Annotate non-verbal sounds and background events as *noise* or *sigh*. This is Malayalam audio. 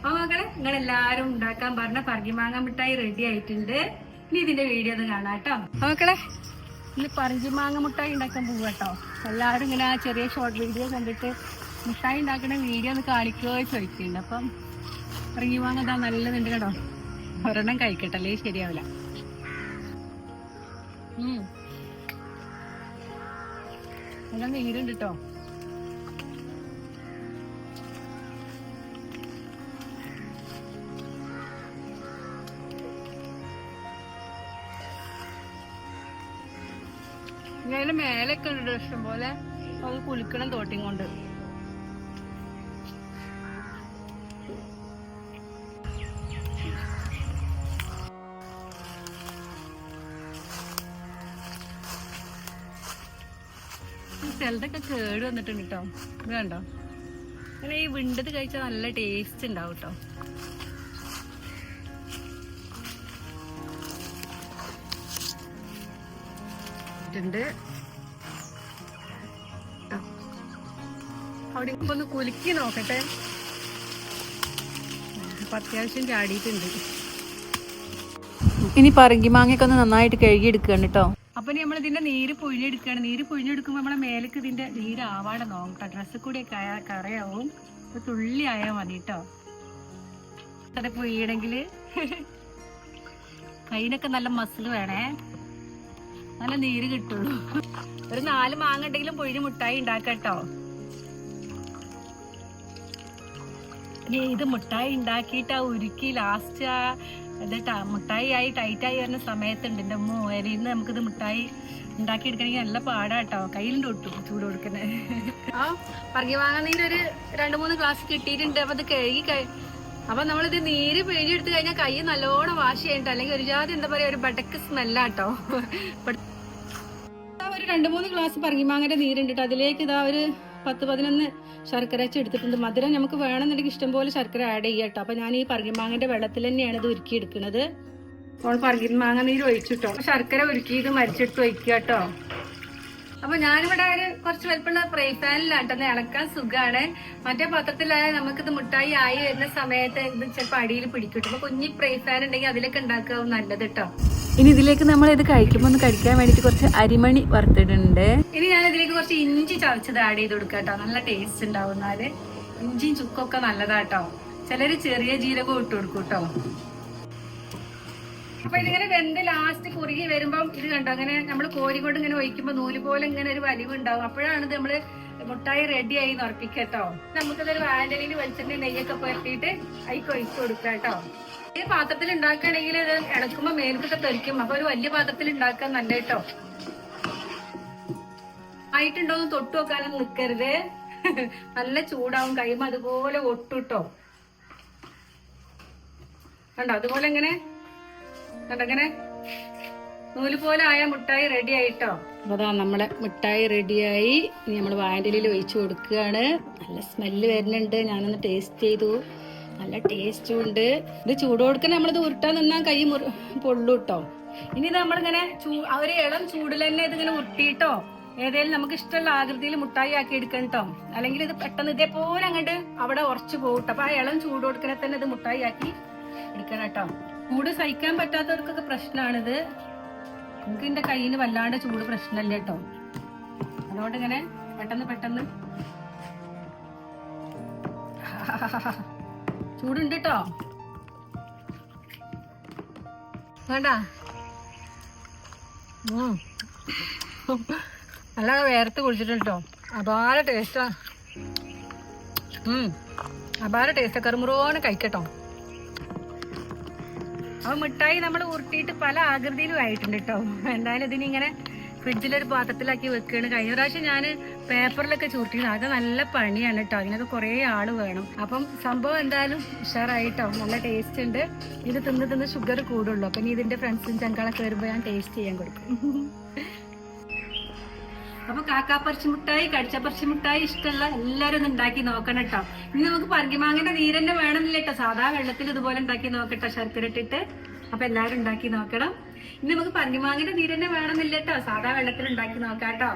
അപ്പൊ മക്കളെ നിങ്ങൾ എല്ലാരും ഉണ്ടാക്കാൻ പറഞ്ഞ പറങ്കിമാങ്ങ മിഠായി റെഡി ആയിട്ടുണ്ട്. ഇനി ഇതിന്റെ വീഡിയോ ഒന്ന് കാണാം കേട്ടോ. മക്കളെ ഇന്ന് പറങ്കിമാങ്ങ മിഠായി ഉണ്ടാക്കാൻ പോവുക കേട്ടോ. എല്ലാവരും ഇങ്ങനെ ആ ചെറിയ ഷോർട്ട് വീഡിയോ കണ്ടിട്ട് മിഠായി ഉണ്ടാക്കുന്ന വീഡിയോ ഒന്ന് കാണിക്കുകയോ ചോദിക്കുന്നുണ്ട്. അപ്പം പറങ്കിമാങ്ങ ഇതാ നല്ലതുണ്ട് കേട്ടോ. ഒരെണ്ണം കഴിക്കട്ടെ അല്ലേ? ശരിയാവില്ല. നല്ല നീരുണ്ട് കേട്ടോ. ഞാൻ മേലൊക്കെ ഉണ്ട് ഇഷ്ടം പോലെ അത് കുളിക്കണം തോട്ടിയും കൊണ്ട്. ചിലതൊക്കെ കേട് വന്നിട്ടുണ്ട് കേട്ടോ ഇത് കണ്ടോ? അങ്ങനെ ഈ വിണ്ടത് കഴിച്ചാൽ നല്ല ടേസ്റ്റ് ഉണ്ടാവും കേട്ടോ ഉണ്ട് അവിടെ ഒന്ന് കുലുക്കി നോക്കട്ടെ. അപ്പൊ അത്യാവശ്യം ചാടിയിട്ടുണ്ട്. ഇനി പറങ്കി മാങ്ങയൊക്കെ ഒന്ന് നന്നായിട്ട് കഴുകിയെടുക്കുകയാണ് കേട്ടോ. അപ്പൊ നമ്മൾ ഇതിന്റെ നീര് പുഴിഞ്ഞെടുക്കുകയാണ് നീര് പുഴിഞ്ഞെടുക്കുമ്പോൾ നമ്മളെ മേലേക്ക് ഇതിന്റെ നീര് ആവാടെ നോക്കട്ടെ ഡ്രസ്സ് കൂടിയൊക്കെ കറയാവും. തുള്ളി ആയാൽ മതി കേട്ടോ. അത് പൊയ്യണമെങ്കിൽ *laughs* കയ്യിനൊക്കെ നല്ല മസിൽ വേണേ. നല്ല നീര് കിട്ടുള്ളൂ. ഒരു നാല് മാങ്ങ ഉണ്ടെങ്കിലും പൊഴിഞ്ഞ് മുട്ടായി ഉണ്ടാക്കട്ടോ. ഇത് മുട്ടായി ഉണ്ടാക്കിയിട്ട് ആ ഉരുക്കി ലാസ്റ്റ് ആ ഇത് മുട്ടായി ആയി ടൈറ്റായി വരുന്ന സമയത്തുണ്ട്. എന്റെ അമ്മ ഇന്ന് നമുക്കിത് മുട്ടായി ഉണ്ടാക്കി എടുക്കണമെങ്കിൽ നല്ല പാടാട്ടോ. കയ്യിലുണ്ട് ഒട്ടും ചൂട് കൊടുക്കണേ. ആ പറകി വാങ്ങാൻ ഒരു രണ്ട് മൂന്ന് ഗ്ലാസ് കിട്ടിയിട്ടുണ്ട്. അപ്പൊ അത് കഴുകി കഴി അപ്പൊ നമ്മളിത് നീര് പിഴിഞ്ഞെടുത്ത് കഴിഞ്ഞാൽ കൈ നല്ലോണം വാഷ് ചെയ്യണ്ട. അല്ലെങ്കിൽ ഒരു ജാതി എന്താ പറയാ ഒരു ബടക്ക് സ്മെല്ലാട്ടോ രണ്ട് മൂന്ന് ഗ്ലാസ് പറങ്ങിമാങ്ങയുടെ നീരുണ്ടിട്ട് അതിലേക്ക് ഇതാ ഒരു പത്ത് പതിനൊന്ന് ശർക്കര എടുത്തിട്ടുണ്ട്. മധുരം നമുക്ക് വേണമെന്നുണ്ടെങ്കിൽ ഇഷ്ടം പോലെ ശർക്കര ആഡ് ചെയ്യാം കേട്ടോ അപ്പൊ ഞാൻ ഈ പറങ്ങിമാങ്ങന്റെ വെള്ളത്തിൽ തന്നെയാണ് ഇത് ഉരുക്കി എടുക്കുന്നത്. അപ്പോൾ പറങ്ങിമാങ്ങ നീര് ഒഴിച്ചിട്ടോ? ശർക്കര ഉരുക്കി ഇത് മരിച്ചെടുത്ത് ഒഴിക്കുക കേട്ടോ അപ്പൊ ഞാനിവിടെ ഒരു കുറച്ച് വലുപ്പമുള്ള ഫ്രൈ പാനിലാട്ടെന്ന് ഇളക്കാൻ സുഖമാണ് മറ്റേ പാത്രത്തിലായ നമുക്കിത് മുട്ടായി ആയി വരുന്ന സമയത്ത് ഇത് ചിലപ്പോൾ അടിയിൽ പിടിക്കും. അപ്പൊ കുഞ്ഞി ഫ്രൈ പാൻ ഉണ്ടെങ്കിൽ അതിലൊക്കെ ഉണ്ടാക്കാവും നല്ലത് കേട്ടോ ഇനി ഇതിലേക്ക് നമ്മൾ ഇത് കഴിക്കുമ്പോൾ ഒന്ന് കഴിക്കാൻ വേണ്ടിയിട്ട് കുറച്ച് അരിമണി വറുത്തിട്ടുണ്ട്. ഇനി ഞാൻ ഇതിലേക്ക് കുറച്ച് ഇഞ്ചി ചതച്ചത് ആഡ് ചെയ്ത് കൊടുക്കാം കേട്ടോ നല്ല ടേസ്റ്റ് ഉണ്ടാവും. എന്നാൽ ഇഞ്ചിയും ചുക്കൊക്കെ നല്ലതാട്ടോ ചിലര് ചെറിയ ജീരകം ഇട്ട് കൊടുക്കും കേട്ടോ അപ്പൊ ഇതിങ്ങനെ വെന്ത് ലാസ്റ്റ് കുറുകി വരുമ്പം ഇത് കണ്ടോ? അങ്ങനെ നമ്മൾ കോരിക്കൊണ്ട് ഇങ്ങനെ ഒഴിക്കുമ്പോ നൂൽ പോലെ ഇങ്ങനെ ഒരു വലിവ് ഉണ്ടാവും. അപ്പോഴാണ് ഇത് നമ്മൾ മുട്ടായി റെഡി ആയി ഉറപ്പിക്കട്ടോ നമുക്കിതൊരു വാൻഡലിന് വെളിച്ചെണ്ണ നെയ്യൊക്കെ പുരട്ടിയിട്ട് അതിക്ക് ഒഴിച്ചു കൊടുക്കാം കേട്ടോ. ഈ പാത്രത്തിൽ ഉണ്ടാക്കുകയാണെങ്കിൽ ഇത് ഇളക്കുമ്പോ മേൽക്കൊക്കെ തെറിക്കും. അപ്പൊ ഒരു വലിയ പാത്രത്തിൽ ഉണ്ടാക്കാൻ നല്ല കേട്ടോ. ആയിട്ടുണ്ടോന്ന് തൊട്ടു വെക്കാനൊന്നും നിൽക്കരുത് നല്ല ചൂടാവും. കൈമ അതുപോലെ ഒട്ടുട്ടോ കണ്ടോ? അതുപോലെ എങ്ങനെ കണ്ടോ ഇങ്ങനെ നൂൽ പോലെ ആയ മിഠായി റെഡി ആയിട്ടോ? അതാ നമ്മളെ മിഠായി റെഡിയായി ഇനി നമ്മൾ വാൻഡലിൽ ഒഴിച്ചു കൊടുക്കുകയാണ്. നല്ല സ്മെല്ല് വരുന്നുണ്ട്. ഞാനൊന്ന് ടേസ്റ്റ് ചെയ്തു. നല്ല ടേസ്റ്റും ഉണ്ട്. ഇത് ചൂട് കൊടുക്കാൻ നമ്മളിത് ഉരുട്ടാൻ നിന്നാൽ കൈ മുറി പൊള്ളു കേട്ടോ ഇനി നമ്മളിങ്ങനെ ചൂ ഒരു ഇളം ചൂടിൽ തന്നെ ഇതിങ്ങനെ ഉരുട്ടിയിട്ടോ? ഏതായാലും നമുക്ക് ഇഷ്ടമുള്ള ആകൃതിയിൽ മുട്ടായി ആക്കി എടുക്കണം കേട്ടോ അല്ലെങ്കിൽ ഇത് പെട്ടെന്ന് ഇതേപോലെ അങ്ങോട്ട് അവിടെ ഉറച്ചു പോകും. അപ്പൊ ആ ഇളം ചൂട് കൊടുക്കണ തന്നെ ഇത് മുട്ടായി ആക്കി എടുക്കണം കേട്ടോ ചൂട് സഹിക്കാൻ പറ്റാത്തവർക്കൊക്കെ പ്രശ്നമാണിത്. എനിക്ക് എന്റെ കയ്യിൽ വല്ലാണ്ട് ചൂട് പ്രശ്നമല്ല കേട്ടോ. അതുകൊണ്ട് ഇങ്ങനെ പെട്ടെന്ന് പെട്ടെന്ന്. ചൂടുണ്ട് കേട്ടോ. വേണ്ട. നല്ല വേർത്ത് കുടിച്ചിട്ടുണ്ട് കേട്ടോ. അപാര ടേസ്റ്റാ അപാര ടേസ്റ്റ് കറുമുറോനെ കഴിക്കട്ടോ അപ്പൊ മിഠായി നമ്മൾ ഉരുട്ടിയിട്ട് പല ആകൃതിയിലും ആയിട്ടുണ്ട് കേട്ടോ എന്തായാലും ഇതിനിങ്ങനെ ഫ്രിഡ്ജിലൊരു പാത്രത്തിലാക്കി വെക്കുകയാണ് കഴിഞ്ഞ പ്രാവശ്യം ഞാൻ പേപ്പറിലൊക്കെ ചുരുട്ടിയത്. അത് നല്ല പണിയാണ് കേട്ടോ അതിനൊക്കെ കുറേ ആൾ വേണം. അപ്പം സംഭവം എന്തായാലും ഉഷാറായിട്ടോ നല്ല ടേസ്റ്റ് ഉണ്ട്. ഇത് തിന്ന് തിന്ന് ഷുഗർ കൂടുള്ളൂ. അപ്പം ഇനി ഇതിന്റെ ഫ്രണ്ട്സും ചങ്കളൊക്കെ വരുമ്പോൾ ഞാൻ ടേസ്റ്റ് ചെയ്യാൻ കൊടുക്കും. അപ്പൊ കാക്കാ മുട്ടായി കടിച്ച മുട്ടായി ഇഷ്ടമുള്ള എല്ലാരും ഒന്ന് ഉണ്ടാക്കി നോക്കണം കേട്ടോ ഇനി നമുക്ക് പറങ്കിമാങ്ങന്റെ നീരന്നെ വേണമെന്നില്ല കേട്ടോ സാധാ വെള്ളത്തിൽ ഇതുപോലെ ഉണ്ടാക്കി നോക്കട്ടോ ശർക്കര ഇട്ടിട്ട്. അപ്പൊ എല്ലാരും ഉണ്ടാക്കി നോക്കണം. ഇനി നമുക്ക് പറങ്കിമാങ്ങന്റെ നീരന്നെ വേണമെന്നില്ല കേട്ടോ സാധാ വെള്ളത്തിൽ ഉണ്ടാക്കി നോക്കാം കേട്ടോ